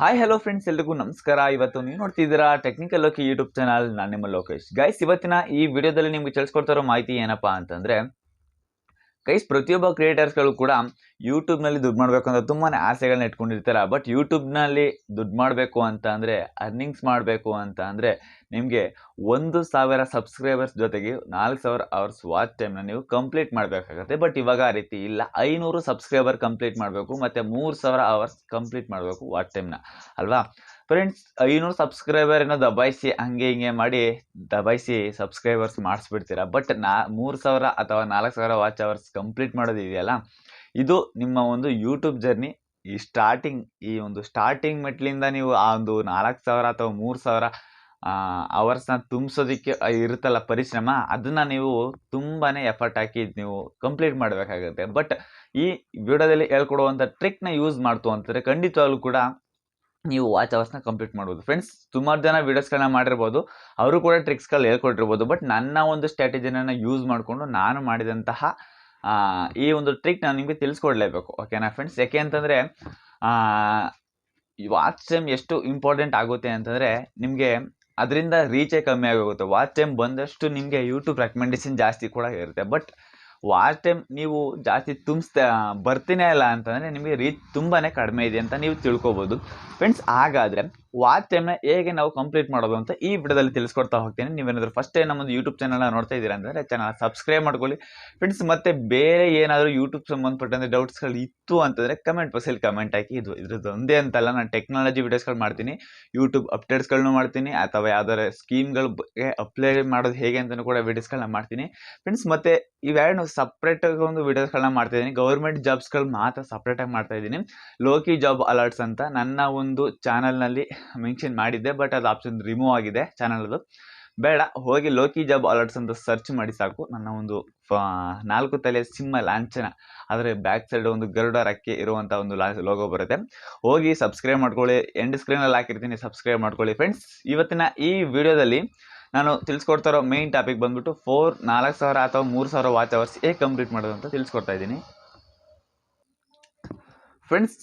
Hi hello friends ಎಲ್ರಿಗೂ ನಮಸ್ಕಾರ. ಇವತ್ತು ನೀವು ನೋಡ್ತಿದ್ದೀರಾ ಟೆಕ್ನಿಕಲ್ ಲೋಕಿ ಯೂಟ್ಯೂಬ್ ಚಾನಲ್ ನಾನು ನಿಮ್ಮ ಲೋಕೇಶ್. ಗೈಸ್ ಇವತ್ತಿನ ಈ ವಿಡಿಯೋದಲ್ಲಿ ನಿಮ್ಗೆ ತಿಳಿಸ್ಕೊಡ್ತಿರೋ ಮಾಹಿತಿ ಏನಪ್ಪಾ ಅಂತಂದ್ರೆ ಗೈಸ್ ಪ್ರತಿಯೊಬ್ಬ ಕ್ರಿಯೇಟರ್ಸ್ಗಳು ಕೂಡ ಯೂಟ್ಯೂಬ್ನಲ್ಲಿ ದುಡ್ಡು ಮಾಡಬೇಕು ಅಂತ ತುಂಬಾ ಆಸೆಗಳನ್ನ ಇಟ್ಕೊಂಡಿರ್ತಾರೆ. ಬಟ್ ಯೂಟ್ಯೂಬ್ನಲ್ಲಿ ದುಡ್ಡು ಮಾಡಬೇಕು ಅಂತ ಅಂದರೆ ಅರ್ನಿಂಗ್ಸ್ ಮಾಡಬೇಕು ಅಂತ ಅಂದರೆ ನಿಮಗೆ ಒಂದು ಸಾವಿರ ಸಬ್ಸ್ಕ್ರೈಬರ್ಸ್ ಜೊತೆಗೆ ನಾಲ್ಕು ಸಾವಿರ ಅವರ್ಸ್ ವಾಚ್ ಟೈಮ್ನ ನೀವು ಕಂಪ್ಲೀಟ್ ಮಾಡಬೇಕಾಗತ್ತೆ. ಬಟ್ ಇವಾಗ ಆ ರೀತಿ ಇಲ್ಲ. ಐನೂರು ಸಬ್ಸ್ಕ್ರೈಬರ್ ಕಂಪ್ಲೀಟ್ ಮಾಡಬೇಕು, ಮತ್ತು ಮೂರು ಸಾವಿರ ಅವರ್ಸ್ ಕಂಪ್ಲೀಟ್ ಮಾಡಬೇಕು ವಾಚ್ ಟೈಮ್ನ ಅಲ್ವಾ? ಫ್ರೆಂಡ್ಸ್ ಐನೂರು ಸಬ್ಸ್ಕ್ರೈಬರ್ ಏನೋ ದಬಾಯಿಸಿ, ಹಂಗೆ ಹಿಂಗೆ ಮಾಡಿ ದಬಾಯಿಸಿ ಸಬ್ಸ್ಕ್ರೈಬರ್ಸ್ ಮಾಡಿಸ್ಬಿಡ್ತೀರಾ? ಬಟ್ ನಾ, ಮೂರು ಸಾವಿರ ಅಥವಾ ನಾಲ್ಕು ಸಾವಿರ ವಾಚ್ ಅವರ್ಸ್ ಕಂಪ್ಲೀಟ್ ಮಾಡೋದು ಇದೆಯಲ್ಲ? ಇದು ನಿಮ್ಮ ಒಂದು ಯೂಟ್ಯೂಬ್ ಜರ್ನಿ ಈ ಸ್ಟಾರ್ಟಿಂಗ್ ಈ ಒಂದು ಸ್ಟಾರ್ಟಿಂಗ್ ಮೆಟ್ಲಿಂದ ನೀವು ಆ ಒಂದು ನಾಲ್ಕು ಸಾವಿರ ಅಥವಾ ಮೂರು ಸಾವಿರ ಅವರ್ಸ್ನ ತುಂಬಿಸೋದಕ್ಕೆ ಇರುತ್ತಲ್ಲ ಪರಿಶ್ರಮ, ಅದನ್ನು ನೀವು ತುಂಬಾ ಎಫರ್ಟ್ ಹಾಕಿ ನೀವು ಕಂಪ್ಲೀಟ್ ಮಾಡಬೇಕಾಗುತ್ತೆ. ಬಟ್ ಈ ವಿಡಿಯೋದಲ್ಲಿ ಹೇಳ್ಕೊಡುವಂಥ ಟ್ರಿಕ್ನ ಯೂಸ್ ಮಾಡ್ತು ಅಂತಂದರೆ ಖಂಡಿತವಾಗ್ಲೂ ಕೂಡ ನೀವು ವಾಚ್ ಅವರ್ಸ್ನ ಕಂಪ್ಲೀಟ್ ಮಾಡ್ಬೋದು. ಫ್ರೆಂಡ್ಸ್ ಸುಮಾರು ಜನ ವೀಡಿಯೋಸ್ಗಳನ್ನ ಮಾಡಿರ್ಬೋದು. ಅವರು ಕೂಡ ಟ್ರಿಕ್ಸ್ಗಳು ಹೇಳ್ಕೊಟ್ಟಿರ್ಬೋದು. ಬಟ್ ನನ್ನ ಒಂದು ಸ್ಟ್ರಾಟಜಿನ ಯೂಸ್ ಮಾಡಿಕೊಂಡು ನಾನು ಮಾಡಿದಂತಹ ಈ ಒಂದು ಟ್ರಿಕ್ ನಾನು ನಿಮಗೆ ತಿಳಿಸ್ಕೊಡ್ಲೇಬೇಕು. ಓಕೆನಾ ಫ್ರೆಂಡ್ಸ್ ಯಾಕೆ ಅಂತಂದರೆ ವಾಚ್ ಟೈಮ್ ಎಷ್ಟು ಇಂಪಾರ್ಟೆಂಟ್ ಆಗುತ್ತೆ ಅಂತಂದರೆ, ನಿಮಗೆ ಅದರಿಂದ ರೀಚೇ ಕಮ್ಮಿ ಆಗೋಗುತ್ತೆ. ವಾಚ್ ಟೈಮ್ ಬಂದಷ್ಟು ನಿಮಗೆ ಯೂಟ್ಯೂಬ್ ರೆಕಮೆಂಡೇಶನ್ ಜಾಸ್ತಿ ಕೂಡ ಇರುತ್ತೆ. ಬಟ್ ವಾಚ್ ಟೈಮ್ ನೀವು ಜಾಸ್ತಿ ತುಂಬಿಸ್ತಾ ಬರ್ತೀನೇ ಇಲ್ಲ ಅಂತಂದರೆ ನಿಮಗೆ ರೀಚ್ ತುಂಬಾ ಕಡಿಮೆ ಇದೆ ಅಂತ ನೀವು ತಿಳ್ಕೊಬೋದು. ಫ್ರೆಂಡ್ಸ್ ಹಾಗಾದರೆ ವಾಚ್ ಟೈಮ್ನ ಹೇಗೆ ನಾವು ಕಂಪ್ಲೀಟ್ ಮಾಡೋದು ಅಂತ ಈ ವಿಡಿಯೋದಲ್ಲಿ ತಿಳಿಸ್ಕೊಡ್ತಾ ಹೋಗ್ತೀನಿ. ನೀವೇನಾದರೂ ಫಸ್ಟ್ ಟೈಮ್ ನಮ್ಮದು ಯೂಟ್ಯೂಬ್ ಚಾನಲ್ನ ನೋಡ್ತಾ ಇದ್ದೀರಾ ಅಂದರೆ ಚಾನಲ್ ಸಬ್ಸ್ಕ್ರೈಬ್ ಮಾಡ್ಕೊಳ್ಳಿ. ಫ್ರೆಂಡ್ಸ್ ಮತ್ತೆ ಬೇರೆ ಏನಾದರೂ ಯೂಟ್ಯೂಬ್ ಸಂಬಂಧಪಟ್ಟಂತೆ ಡೌಟ್ಸ್ಗಳು ಇತ್ತು ಅಂತಂದರೆ ಕಮೆಂಟ್ ಬಾಕ್ಸಲ್ಲಿ ಕಮೆಂಟ್ ಹಾಕಿ. ಇದು ಇದ್ರದ್ದು ಒಂದೇ ಅಂತಲ್ಲ, ನಾನು ಟೆಕ್ನಾಲಜಿ ವೀಡಿಯೋಸ್ಗಳು ಮಾಡ್ತೀನಿ. ಯೂಟ್ಯೂಬ್ ಅಪ್ಡೇಟ್ಸ್ಗಳನ್ನೂ ಮಾಡ್ತೀನಿ. ಅಥವಾ ಯಾವ್ದಾದ್ರು ಸ್ಕೀಮ್ಗಳ ಬಗ್ಗೆ ಅಪ್ಲೈ ಮಾಡೋದು ಹೇಗೆ ಅಂತಲೂ ಕೂಡ ವೀಡಿಯೋಸ್ಗಳನ್ನ ಮಾಡ್ತೀನಿ. ಫ್ರೆಂಡ್ಸ್ ಮತ್ತೆ ಇವೆರಡು ಸಪ್ರೇಟಾಗಿ ಒಂದು ವೀಡಿಯೋಸ್ಗಳನ್ನ ಮಾಡ್ತಾ ಇದ್ದೀನಿ. ಗೌರ್ಮೆಂಟ್ ಜಾಬ್ಸ್ಗಳು ಮಾತ್ರ ಸಪ್ರೇಟಾಗಿ ಮಾಡ್ತಾ ಇದ್ದೀನಿ. ಲೋಕಿ ಜಾಬ್ ಅಲರ್ಟ್ಸ್ ಅಂತ ನನ್ನ ಒಂದು ಚಾನಲ್ನಲ್ಲಿ ಮೆನ್ಷನ್ ಮಾಡಿದ್ದೆ ಬಟ್ ಅದು ಆಪ್ಷನ್ ರಿಮೂವ್ ಆಗಿದೆ ಚಾನಲ್ದು ಬೇಡ, ಹೋಗಿ ಲೋಕಿ ಜಾಬ್ ಅಲರ್ಟ್ಸ್ ಅಂತ ಸರ್ಚ್ ಮಾಡಿ ಸಾಕು. ನನ್ನ ಒಂದು ನಾಲ್ಕು ತಲೆಯ ಸಿಂಹ ಲಾಂಛನ. ಅದರ ಬ್ಯಾಕ್ ಸೈಡ್ ಒಂದು ಗರುಡ ರಕ್ಕೆ ಇರುವಂಥ ಒಂದು ಲೋಗೋ ಬರುತ್ತೆ. ಹೋಗಿ ಸಬ್ಸ್ಕ್ರೈಬ್ ಮಾಡ್ಕೊಳ್ಳಿ. ಎಂಡ್ ಸ್ಕ್ರೀನಲ್ಲಿ ಹಾಕಿರ್ತೀನಿ ಸಬ್ಸ್ಕ್ರೈಬ್ ಮಾಡ್ಕೊಳ್ಳಿ. ಫ್ರೆಂಡ್ಸ್ ಇವತ್ತಿನ ಈ ವಿಡಿಯೋದಲ್ಲಿ ನಾನು ತಿಳಿಸ್ಕೊಡ್ತಾರೋ ಮೇನ್ ಟಾಪಿಕ್ ಬಂದ್ಬಿಟ್ಟು ಫೋರ್ ನಾಲ್ಕು ಸಾವಿರ ಅಥವಾ ಮೂರು ಸಾವಿರ ವಾಚ್ ಅವರ್ಸ್ ಹೇಗೆ ಕಂಪ್ಲೀಟ್ ಮಾಡೋದು ಅಂತ ತಿಳಿಸ್ಕೊಡ್ತಾ ಇದ್ದೀನಿ. ಫ್ರೆಂಡ್ಸ್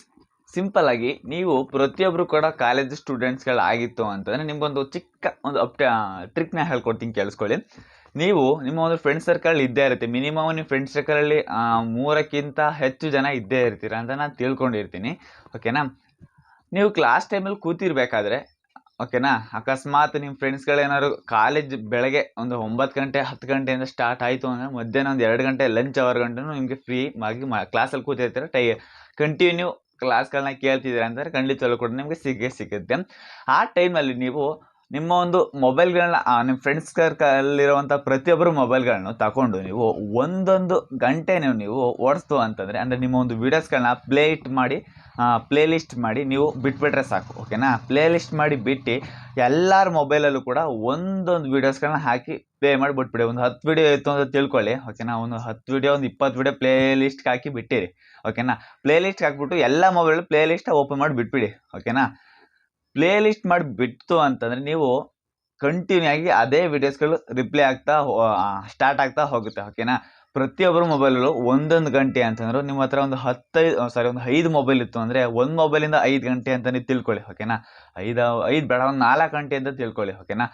ಸಿಂಪಲ್ ಆಗಿ ನೀವು ಪ್ರತಿಯೊಬ್ಬರು ಕೂಡ ಕಾಲೇಜ್ ಸ್ಟೂಡೆಂಟ್ಸ್ಗಳಾಗಿತ್ತು ಅಂತಂದರೆ ನಿಮ್ಗೊಂದು ಚಿಕ್ಕ ಒಂದು ಅಪ್ ಟ್ರಿಕ್ನ ಹೇಳ್ಕೊಡ್ತೀನಿ ಕೇಳಿಸ್ಕೊಳ್ಳಿ. ನೀವು ನಿಮ್ಮ ಒಂದು ಫ್ರೆಂಡ್ ಸರ್ಕಲ್ ಇದ್ದೇ ಇರುತ್ತೆ. ಮಿನಿಮಮ್ ನಿಮ್ಮ ಫ್ರೆಂಡ್ ಸರ್ಕಲಲ್ಲಿ ಮೂರಕ್ಕಿಂತ ಹೆಚ್ಚು ಜನ ಇದ್ದೇ ಇರ್ತೀರ ಅಂತ ನಾನು ತಿಳ್ಕೊಂಡಿರ್ತೀನಿ. ಓಕೆನಾ ನೀವು ಕ್ಲಾಸ್ ಟೈಮಲ್ಲಿ ಕೂತಿರ್ಬೇಕಾದ್ರೆ ಓಕೆನಾ ಅಕಸ್ಮಾತ್ ನಿಮ್ಮ ಫ್ರೆಂಡ್ಸ್ಗಳೇನಾದ್ರು ಕಾಲೇಜ್ ಬೆಳಗ್ಗೆ ಒಂದು ಒಂಬತ್ತು ಗಂಟೆ, ಹತ್ತು ಗಂಟೆಯಿಂದ ಸ್ಟಾರ್ಟ್ ಆಯಿತು ಅಂದರೆ ಮಧ್ಯಾಹ್ನ ಒಂದು ಎರಡು ಗಂಟೆ ಲಂಚ್ ಅವರ್ ಗಂಟೆನೂ ನಿಮಗೆ ಫ್ರೀ ಆಗಿ ಮಾ ಕ್ಲಾಸಲ್ಲಿ ಕೂತಿರ್ತೀರ. ಟೈ ಕಂಟಿನ್ಯೂ ಕ್ಲಾಸ್ಗಳನ್ನ ಕೇಳ್ತಿದ್ದೀರ ಅಂದರೆ ಖಂಡಿತವಾಗ್ಲೂ ಕೂಡ ನಿಮಗೆ ಸಿಗೇ ಸಿಗುತ್ತೆ. ಆ ಟೈಮಲ್ಲಿ ನೀವು ನಿಮ್ಮ ಒಂದು ಮೊಬೈಲ್ಗಳನ್ನ ನಿಮ್ಮ ಫ್ರೆಂಡ್ಸ್ ಸರ್ಕಲ್ಲಿರುವಂಥ ಪ್ರತಿಯೊಬ್ಬರು ಮೊಬೈಲ್ಗಳನ್ನು ತಗೊಂಡು ನೀವು ಒಂದೊಂದು ಗಂಟೆ ನೀವು ನೀವು ಓಡಿಸ್ತು ಅಂತಂದರೆ, ಅಂದರೆ ನಿಮ್ಮ ಒಂದು ವೀಡಿಯೋಸ್ಗಳನ್ನ ಪ್ಲೇ ಇಟ್ ಮಾಡಿ ಪ್ಲೇ ಲಿಸ್ಟ್ ಮಾಡಿ ನೀವು ಬಿಟ್ಬಿಟ್ರೆ ಸಾಕು ಓಕೆನಾ ಪ್ಲೇ ಲಿಸ್ಟ್ ಮಾಡಿ ಬಿಟ್ಟು ಎಲ್ಲರ ಮೊಬೈಲಲ್ಲೂ ಕೂಡ ಒಂದೊಂದು ವೀಡಿಯೋಸ್ಗಳನ್ನ ಹಾಕಿ ಪ್ಲೇ ಮಾಡಿ ಬಿಟ್ಬಿಡಿ ಒಂದು ಹತ್ತು ವೀಡಿಯೋ ಇತ್ತು ಅಂತ ತಿಳ್ಕೊಳ್ಳಿ ಓಕೆನಾ ಒಂದು ಹತ್ತು ವೀಡಿಯೋ ಒಂದು ಇಪ್ಪತ್ತು ವೀಡಿಯೋ ಪ್ಲೇ ಲಿಸ್ಟ್ಗೆ ಹಾಕಿ ಬಿಟ್ಟಿರಿ ಓಕೆನಾ ಪ್ಲೇ ಲಿಸ್ಟ್ ಹಾಕ್ಬಿಟ್ಟು ಎಲ್ಲ ಮೊಬೈಲ್ ಪ್ಲೇ ಲಿಸ್ಟ್ ಓಪನ್ ಮಾಡಿ ಬಿಟ್ಬಿಡಿ ಓಕೆನಾ ಪ್ಲೇ ಲಿಸ್ಟ್ ಮಾಡಿ ಬಿಟ್ಟು ಅಂತಂದರೆ ನೀವು ಕಂಟಿನ್ಯೂ ಆಗಿ ಅದೇ ವಿಡಿಯೋಸ್ಗಳು ರಿಪ್ಲೈ ಆಗ್ತಾ ಸ್ಟಾರ್ಟ್ ಆಗ್ತಾ ಹೋಗುತ್ತೆ ಓಕೆನಾ ಪ್ರತಿಯೊಬ್ಬರು ಮೊಬೈಲಲ್ಲೂ ಒಂದೊಂದು ಗಂಟೆ ಅಂತಂದ್ರೆ ನಿಮ್ಮ ಹತ್ರ ಒಂದು ಹತ್ತೈದು ಸಾರಿ ಒಂದು ಐದು ಮೊಬೈಲ್ ಇತ್ತು ಅಂದರೆ ಒಂದು ಮೊಬೈಲಿಂದ ಐದು ಗಂಟೆ ಅಂತ ನೀವು ತಿಳ್ಕೊಳ್ಳಿ ಓಕೆನಾ ಐದು ಐದು ಬೇಡ, ಒಂದು ನಾಲ್ಕು ಗಂಟೆ ಅಂತ ತಿಳ್ಕೊಳ್ಳಿ ಓಕೆನಾ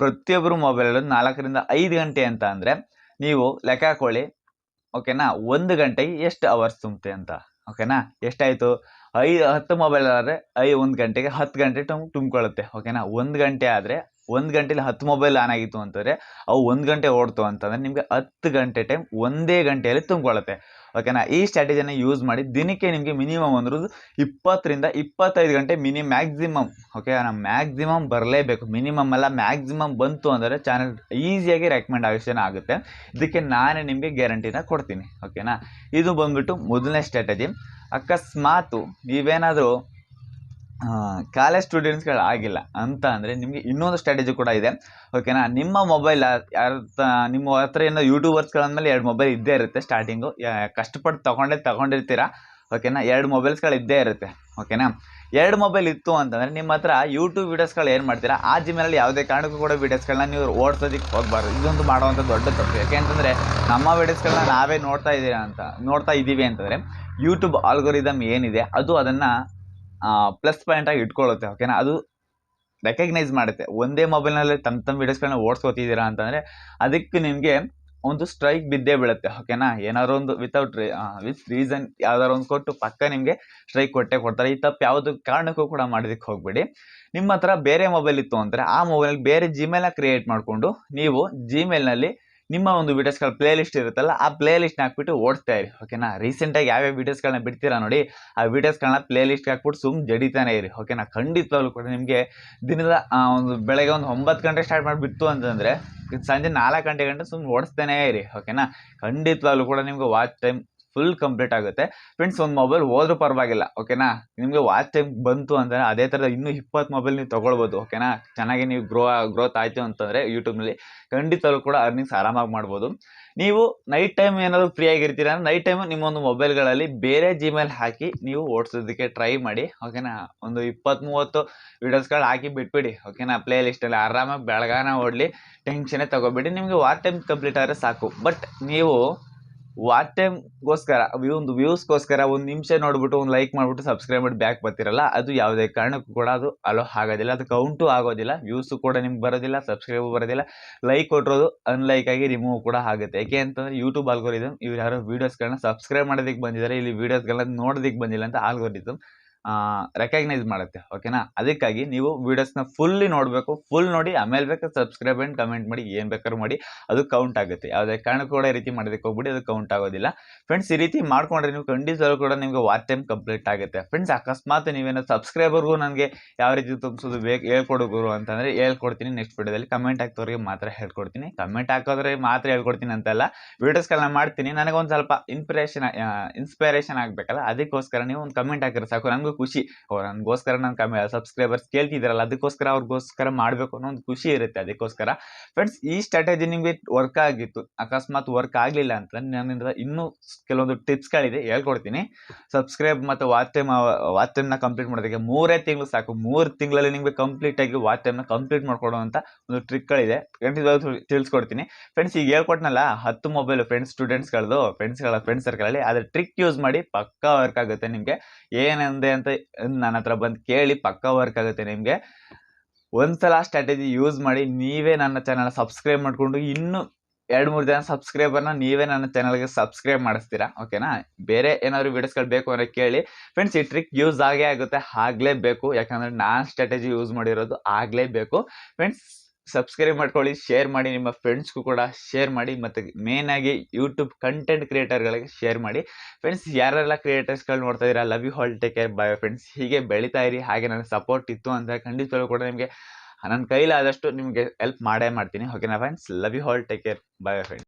ಪ್ರತಿಯೊಬ್ಬರು ಮೊಬೈಲಲ್ಲೂ ನಾಲ್ಕರಿಂದ ಐದು ಗಂಟೆ ಅಂತ ಅಂದರೆ ನೀವು ಲೆಕ್ಕ ಹಾಕೊಳ್ಳಿ ಓಕೆನಾ ಒಂದು ಗಂಟೆಗೆ ಎಷ್ಟು ಅವರ್ಸ್ ತುಂಬುತ್ತೆ ಅಂತ ಓಕೆನಾ ಎಷ್ಟಾಯಿತು? ಐದು, ಹತ್ತು ಮೊಬೈಲ್ ಆದರೆ ಐ ಒಂದು ಗಂಟೆಗೆ ಹತ್ತು ಗಂಟೆ ತುಂಬ ತುಂಬಿಕೊಳ್ಳುತ್ತೆ ಓಕೆನಾ ಒಂದು ಗಂಟೆ ಆದರೆ, ಒಂದು ಗಂಟೆಲಿ ಹತ್ತು ಮೊಬೈಲ್ ಆನ್ ಆಗಿತ್ತು ಅಂತಂದರೆ, ಅವು ಒಂದು ಗಂಟೆ ಓಡ್ತು ಅಂತಂದರೆ ನಿಮಗೆ ಹತ್ತು ಗಂಟೆ ಟೈಮ್ ಒಂದೇ ಗಂಟೆಯಲ್ಲಿ ತುಂಬಿಕೊಳ್ಳುತ್ತೆ ಓಕೆನಾ ಈ ಸ್ಟ್ರಾಟಜಿನ ಯೂಸ್ ಮಾಡಿ ದಿನಕ್ಕೆ ನಿಮಗೆ ಮಿನಿಮಮ್ ಅಂದ್ರದ್ದು ಇಪ್ಪತ್ತರಿಂದ ಇಪ್ಪತ್ತೈದು ಗಂಟೆ ಮಿನಿ ಮ್ಯಾಕ್ಸಿಮಮ್ ಓಕೆ ನಮ್ಮ ಮ್ಯಾಕ್ಸಿಮಮ್ ಬರಲೇಬೇಕು ಮಿನಿಮಮ್ ಎಲ್ಲ ಮ್ಯಾಕ್ಸಿಮಮ್ ಬಂತು ಅಂದರೆ ಚಾನಲ್ ಈಸಿಯಾಗಿ ರೆಕಮೆಂಡ್ ಆಗೋಷ್ಟೇನೆ ಆಗುತ್ತೆ, ಇದಕ್ಕೆ ನಾನೇ ನಿಮಗೆ ಗ್ಯಾರಂಟಿನ ಕೊಡ್ತೀನಿ ಓಕೆನಾ ಇದು ಬಂದ್ಬಿಟ್ಟು ಮೊದಲನೇ ಸ್ಟ್ರಾಟಜಿ ಅಕಸ್ಮಾತು ನೀವೇನಾದರೂ ಕಾಲೇಜ್ ಸ್ಟೂಡೆಂಟ್ಸ್ಗಳು ಆಗಿಲ್ಲ ಅಂತ ಅಂದರೆ ನಿಮಗೆ ಇನ್ನೊಂದು ಸ್ಟ್ರಾಟಜಿ ಕೂಡ ಇದೆ. ಓಕೆನಾ ನಿಮ್ಮ ಮೊಬೈಲ್ ಯಾರ ನಿಮ್ಮ ಹತ್ರ ಏನೋ ಯೂಟ್ಯೂಬರ್ಸ್ಗಳಂದ್ಮೇಲೆ ಎರಡು ಮೊಬೈಲ್ ಇದ್ದೇ ಇರುತ್ತೆ ಸ್ಟಾರ್ಟಿಂಗು ಕಷ್ಟಪಟ್ಟು ತೊಗೊಂಡೇ ತೊಗೊಂಡಿರ್ತೀರ? ಓಕೆನಾ ಎರಡು ಮೊಬೈಲ್ಸ್ಗಳು ಇದ್ದೇ ಇರುತ್ತೆ. ಓಕೆನಾ ಎರಡು ಮೊಬೈಲ್ ಇತ್ತು ಅಂತಂದರೆ ನಿಮ್ಮ ಹತ್ರ ಯೂಟ್ಯೂಬ್ ವೀಡಿಯೋಸ್ಗಳು ಏನು ಮಾಡ್ತೀರಾ? ಆ ಜಿಮೇಲಲ್ಲಿ ಯಾವುದೇ ಕಾರಣಕ್ಕೂ ಕೂಡ ವೀಡಿಯೋಸ್ಗಳನ್ನ ನೀವು ಓಡಿಸೋದಕ್ಕೆ ಹೋಗಬಾರ್ದು. ಇದೊಂದು ಮಾಡುವಂಥ ದೊಡ್ಡ ತಪ್ಪು. ಯಾಕೆ ಅಂತಂದರೆ ನಮ್ಮ ವೀಡಿಯೋಸ್ಗಳನ್ನ ನಾವೇ ನೋಡ್ತಾ ಇದ್ದೀರಾ ಅಂತ, ನೋಡ್ತಾ ಇದ್ದೀವಿ ಅಂತಂದರೆ ಯೂಟ್ಯೂಬ್ ಆಲ್ಗೋರಿದಮ್ ಏನಿದೆ, ಅದು ಅದನ್ನು ಪ್ಲಸ್ ಪಾಯಿಂಟ್ ಆಗಿ ಇಟ್ಕೊಳ್ಳುತ್ತೆ ಓಕೆನಾ ಅದು ರೆಕಗ್ನೈಸ್ ಮಾಡುತ್ತೆ. ಒಂದೇ ಮೊಬೈಲ್ನಲ್ಲಿ ತಮ್ಮ ತಮ್ಮ ವೀಡಿಯೋಸ್ಗಳನ್ನ ಓಡಿಸ್ಕೋತಿದ್ದೀರಾ ಅಂತಂದರೆ ಅದಕ್ಕೆ ನಿಮಗೆ ಒಂದು ಸ್ಟ್ರೈಕ್ ಬಿದ್ದೇ ಬೀಳುತ್ತೆ ಓಕೆನಾ ಏನಾದ್ರು ಒಂದು ವಿತೌಟ್ ವಿತ್ ರೀಸನ್ ಯಾವ್ದಾರು ಒಂದು ಕೊಟ್ಟು ಪಕ್ಕ ನಿಮಗೆ ಸ್ಟ್ರೈಕ್ ಕೊಟ್ಟೆ ಕೊಡ್ತಾರೆ. ಈ ತಪ್ಪು ಯಾವುದು ಕಾರಣಕ್ಕೂ ಕೂಡ ಮಾಡೋದಕ್ಕೆ ಹೋಗ್ಬೇಡಿ. ನಿಮ್ಮ ಹತ್ರ ಬೇರೆ ಮೊಬೈಲ್ ಇತ್ತು ಅಂದರೆ ಆ ಮೊಬೈಲ್ ಬೇರೆ ಜಿಮೇಲ್ನ ಕ್ರಿಯೇಟ್ ಮಾಡಿಕೊಂಡು ನೀವು ಜಿಮೇಲ್ನಲ್ಲಿ ನಿಮ್ಮ ಒಂದು ವಿಡಿಯೋಸ್ಗಳ ಪ್ಲೇ ಲಿಸ್ಟ್ ಇರುತ್ತಲ್ಲ, ಆ ಪ್ಲೇ ಲಿಸ್ಟ್ನ ಹಾಕ್ಬಿಟ್ಟು ಓಡಿಸ್ತಾ ಇರಿ ಓಕೆನಾ ರೀಸೆಂಟಾಗಿ ಯಾವ್ಯಾವ ವೀಡಿಯೋಸ್ಗಳನ್ನ ಬಿಡ್ತೀರಾ ನೋಡಿ, ಆ ವೀಡಿಯೋಸ್ಗಳನ್ನ ಪ್ಲೇ ಲಿಸ್ಟ್ಗೆ ಹಾಕ್ಬಿಟ್ಟು ಸುಮ್ ಜಡಿತಾನೆ ಇರಿ ಓಕೆನಾ ಖಂಡಿತವಾಗ್ಲೂ ಕೂಡ ನಿಮಗೆ ದಿನದ ಒಂದು ಬೆಳಗ್ಗೆ ಒಂದು ಒಂಬತ್ತು ಗಂಟೆ ಸ್ಟಾರ್ಟ್ ಮಾಡಿಬಿಟ್ಟು ಅಂತಂದರೆ ಸಂಜೆ ನಾಲ್ಕು ಗಂಟೆ ಗಂಟೆ ಸುಮ್ಮನೆ ಓಡಿಸ್ತಾನೇ ಇರಿ ಓಕೆನಾ ಖಂಡಿತವಾಗ್ಲೂ ಕೂಡ ನಿಮ್ಗೆ ವಾಚ್ ಟೈಮ್ ಫುಲ್ ಕಂಪ್ಲೀಟ್ ಆಗುತ್ತೆ. ಫ್ರೆಂಡ್ಸ್ ಒಂದು ಮೊಬೈಲ್ ಹೋದ್ರೂ ಪರವಾಗಿಲ್ಲ ಓಕೆನಾ ನಿಮಗೆ ವಾಚ್ ಟೈಮ್ ಬಂತು ಅಂದರೆ ಅದೇ ಥರದ ಇನ್ನೂ ಇಪ್ಪತ್ತು ಮೊಬೈಲ್ ನೀವು ತೊಗೊಳ್ಬೋದು ಓಕೆನಾ ಚೆನ್ನಾಗಿ ನೀವು ಗ್ರೋ ಗ್ರೋತ್ ಆಯಿತು ಅಂತಂದರೆ ಯೂಟ್ಯೂಬ್ನಲ್ಲಿ ಖಂಡಿತವಾಗ್ಲೂ ಕೂಡ ಅರ್ನಿಂಗ್ಸ್ ಆರಾಮಾಗಿ ಮಾಡ್ಬೋದು. ನೀವು ನೈಟ್ ಟೈಮ್ ಏನಾದರೂ ಫ್ರೀ ಆಗಿರ್ತೀರ ಅಂದರೆ ನೈಟ್ ಟೈಮ್ ನಿಮ್ಮ ಒಂದು ಮೊಬೈಲ್ಗಳಲ್ಲಿ ಬೇರೆ ಜಿಮೇಲ್ ಹಾಕಿ ನೀವು ಓಡಿಸೋದಕ್ಕೆ ಟ್ರೈ ಮಾಡಿ ಓಕೆನಾ ಒಂದು ಇಪ್ಪತ್ತು ಮೂವತ್ತು ವೀಡಿಯೋಸ್ಗಳು ಹಾಕಿ ಬಿಟ್ಬಿಡಿ ಓಕೆನಾ ಪ್ಲೇ ಲಿಸ್ಟಲ್ಲಿ ಆರಾಮಾಗಿ ಬೆಳಗಾನ ಓಡಲಿ ಟೆನ್ಷನೇ ತಗೋಬೇಡಿ, ನಿಮಗೆ ವಾಚ್ ಟೈಮ್ ಕಂಪ್ಲೀಟ್ ಆದರೆ ಸಾಕು. ಬಟ್ ನೀವು ವಾಚ್ ಟೈಮ್ಗೋಸ್ಕರ ಒಂದು ವ್ಯೂಸ್ಗೋಸ್ಕರ ಒಂದು ನಿಮಿಷ ನೋಡ್ಬಿಟ್ಟು, ಒಂದು ಲೈಕ್ ಮಾಡಿಬಿಟ್ಟು ಸಬ್ಸ್ಕ್ರೈಬ್ ಮಾಡಿ ಬ್ಯಾಕ್ ಬರ್ತಿರಲ್ಲ, ಅದು ಯಾವುದೇ ಕಾರಣಕ್ಕೂ ಕೂಡ ಅದು ಅಲೋ ಆಗೋದಿಲ್ಲ. ಅದು ಕೌಂಟು ಆಗೋದಿಲ್ಲ ವ್ಯೂಸು ಕೂಡ ನಿಮ್ಗೆ ಬರೋದಿಲ್ಲ ಸಬ್ಸ್ಕ್ರೈಬ್ ಬರೋದಿಲ್ಲ. ಲೈಕ್ ಕೊಟ್ಟಿರೋದು ಅನ್ಲೈಕ್ ಆಗಿ ರಿಮೂವ್ ಕೂಡ ಆಗುತ್ತೆ. ಯಾಕೆ ಅಂತಂದರೆ ಯೂಟ್ಯೂಬ್ ಆಲ್ಗೋರಿದಮ್ ಇವ್ರು ಯಾರೋ ವೀಡಿಯೋಸ್ಗಳನ್ನ ಸಬ್ಸ್ಕ್ರೈಬ್ ಮಾಡೋದಕ್ಕೆ ಬಂದಿದ್ದಾರೆ, ಇಲ್ಲಿ ವೀಡಿಯೋಸ್ಗಳನ್ನ ನೋಡೋದಕ್ಕೆ ಬಂದಿಲ್ಲ ಅಂತ ಆಲ್ಗೋರಿದಮ್ ರೆಕಗ್ನೈಸ್ ಮಾಡುತ್ತೆ ಓಕೆನಾ ಅದಕ್ಕಾಗಿ ನೀವು ವೀಡಿಯೋಸ್ನ ಫುಲ್ಲಿ ನೋಡಬೇಕು ಫುಲ್ ನೋಡಿ, ಆಮೇಲೆ ಬೇಕಾದ್ರೆ ಸಬ್ಸ್ಕ್ರೈಬ್ ಆ್ಯಂಡ್ ಕಮೆಂಟ್ ಮಾಡಿ, ಏನು ಬೇಕಾದ್ರೂ ಮಾಡಿ, ಅದು ಕೌಂಟ್ ಆಗುತ್ತೆ. ಯಾವುದೇ ಕಾರಣ ಕೂಡ ಈ ರೀತಿ ಮಾಡೋದಕ್ಕೆ ಹೋಗ್ಬಿಡಿ, ಅದು ಕೌಂಟ್ ಆಗೋದಿಲ್ಲ. ಫ್ರೆಂಡ್ಸ್ ಈ ರೀತಿ ಮಾಡ್ಕೊಂಡ್ರೆ ನೀವು ಖಂಡಿತವಾಗ್ಲೂ ಕೂಡ ನಿಮಗೆ ವಾಚ್ ಟೈಮ್ ಕಂಪ್ಲೀಟ್ ಆಗುತ್ತೆ. ಫ್ರೆಂಡ್ಸ್ ಅಕಸ್ಮಾತ್ ನೀವೇನೋ ಸಬ್ಸ್ಕ್ರೈಬರ್ಗೂ ನನಗೆ ಯಾವ ರೀತಿ ತುಂಬಿಸೋದು ಬೇಕು ಹೇಳ್ಕೊಡು ಗುರು ಅಂತಂದರೆ ಹೇಳ್ಕೊಡ್ತೀನಿ. ನೆಕ್ಸ್ಟ್ ವಿಡಿಯೋದಲ್ಲಿ ಕಮೆಂಟ್ ಹಾಕ್ತವ್ರಿಗೆ ಮಾತ್ರ ಹೇಳ್ಕೊಡ್ತೀನಿ. ಕಮೆಂಟ್ ಹಾಕೋದ್ರೆ ಮಾತ್ರ ಹೇಳ್ಕೊಡ್ತೀನಿ ಅಂತಲ್ಲ. ವೀಡಿಯೋಸ್ಗಳನ್ನ ಮಾಡ್ತೀನಿ. ನನಗೊಂದು ಸ್ವಲ್ಪ ಇನ್ಸ್ಪಿರೇಷನ್ ಇನ್ಸ್ಪಿರೇಷನ್ ಆಗಬೇಕಲ್ಲ, ಅದಕ್ಕೋಸ್ಕರ ನೀವು ಒಂದು ಕಮೆಂಟ್ ಹಾಕಿದ್ರೆ ಸಾಕು. ನನಗೂ ಖುಷಿ. ನನಗೋಸ್ಕರ ನನ್ನ ಕಮ್ಮಿ ಸಬ್ಸ್ಕ್ರೈಬರ್ಸ್ ಕೇಳ್ತಿದ್ದಾರಲ್ಲ ಅದಕ್ಕೋಸ್ಕರ ಅವ್ರಿಗೋಸ್ಕರ ಮಾಡಬೇಕು ಅನ್ನೋ ಒಂದು ಖುಷಿ ಇರುತ್ತೆ ಅದಕ್ಕೋಸ್ಕರ. ಫ್ರೆಂಡ್ಸ್ ಈ ಸ್ಟ್ರಾಟಜಿ ನಿಮಗೆ ವರ್ಕ್ ಆಗಿತ್ತು. ಅಕಸ್ಮಾತ್ ವರ್ಕ್ ಆಗಲಿಲ್ಲ ಅಂತ ನನ್ನಿಂದ ಇನ್ನೂ ಕೆಲವೊಂದು ಟಿಪ್ಸ್ಗಳಿದೆ ಹೇಳ್ಕೊಡ್ತೀನಿ. ಸಬ್ಸ್ಕ್ರೈಬ್ ಮತ್ತು ವಾಚ್ ಟೈಮ್ ವಾಚ್ ಟೈಮ್ನ ಕಂಪ್ಲೀಟ್ ಮಾಡೋದಕ್ಕೆ ಮೂರೇ ತಿಂಗಳು ಸಾಕು. ಮೂರು ತಿಂಗಳಲ್ಲಿ ನಿಮಗೆ ಕಂಪ್ಲೀಟ್ ಆಗಿ ವಾಚ್ ಟೈಮ್ನ ಕಂಪ್ಲೀಟ್ ಮಾಡ್ಕೊಡುವಂಥ ಒಂದು ಟ್ರಿಕ್ಗಳಿದೆ ತಿಳಿಸ್ಕೊಡ್ತೀನಿ. ಫ್ರೆಂಡ್ಸ್ ಈಗ ಹೇಳ್ಕೊಟ್ನಲ್ಲ, ಹತ್ತು ಮೊಬೈಲ್ ಫ್ರೆಂಡ್ಸ್ ಸ್ಟೂಡೆಂಟ್ಸ್ಗಳದ್ದು ಫ್ರೆಂಡ್ಸ್ಗಳ ಫ್ರೆಂಡ್ಸ್ ಸರ್ಕಲಲ್ಲಿ ಅದ್ರ ಟ್ರಿಕ್ ಯೂಸ್ ಮಾಡಿ ಪಕ್ಕಾ ವರ್ಕ್ ಆಗುತ್ತೆ ನಿಮಗೆ. ಏನಂದೆ ಅಂತ ನನ್ನ ಹತ್ರ ಬಂದು ಕೇಳಿ ಪಕ್ಕಾ ವರ್ಕ್ ಆಗುತ್ತೆ ನಿಮಗೆ. ಒಂದ್ಸಲ ಸ್ಟ್ರಾಟಜಿ ಯೂಸ್ ಮಾಡಿ ನೀವೇ ನನ್ನ ಚಾನಲ್ ಸಬ್ಸ್ಕ್ರೈಬ್ ಮಾಡಿಕೊಂಡು ಇನ್ನೂ ಎರಡು ಮೂರು ಜನ ಸಬ್ಸ್ಕ್ರೈಬರ್ನ ನೀವೇ ನನ್ನ ಚಾನಲ್ಗೆ ಸಬ್ಸ್ಕ್ರೈಬ್ ಮಾಡಿಸ್ತೀರಾ? ಓಕೆನಾ ಬೇರೆ ಏನಾದರೂ ವೀಡಿಯೋಸ್ಗಳು ಬೇಕು ಅಂದರೆ ಕೇಳಿ. ಫ್ರೆಂಡ್ಸ್ ಈ ಟ್ರಿಕ್ ಯೂಸ್ ಆಗೇ ಆಗುತ್ತೆ, ಆಗಲೇಬೇಕು. ಯಾಕಂದರೆ ನಾನು ಸ್ಟ್ರಾಟಜಿ ಯೂಸ್ ಮಾಡಿರೋದು ಆಗಲೇಬೇಕು. ಫ್ರೆಂಡ್ಸ್ ಸಬ್ಸ್ಕ್ರೈಬ್ ಮಾಡ್ಕೊಳ್ಳಿ ಶೇರ್ ಮಾಡಿ, ನಿಮ್ಮ ಫ್ರೆಂಡ್ಸ್ಗೂ ಕೂಡ ಶೇರ್ ಮಾಡಿ, ಮತ್ತು ಆಗಿ ಯೂಟ್ಯೂಬ್ ಕಂಟೆಂಟ್ ಕ್ರಿಯೇಟರ್ಗಳಿಗೆ ಶೇರ್ ಮಾಡಿ. ಫ್ರೆಂಡ್ಸ್ ಯಾರೆಲ್ಲ ಕ್ರಿಯೇಟರ್ಸ್ಗಳು ನೋಡ್ತಾ ಇದ್ದೀರಾ love you all take care bye friends ಹೀಗೆ ಬೆಳೀತಾ ಇರಿ, ಹಾಗೆ ನನಗೆ ಸಪೋರ್ಟ್ ಇತ್ತು ಅಂದರೆ ಖಂಡಿತವಾಗ್ಲೂ ಕೂಡ ನಿಮಗೆ ನನ್ನ ಕೈಲಾದಷ್ಟು ನಿಮಗೆ ಹೆಲ್ಪ್ ಮಾಡೇ ಮಾಡ್ತೀನಿ. ಓಕೆನಾ friends love you all take care bye friends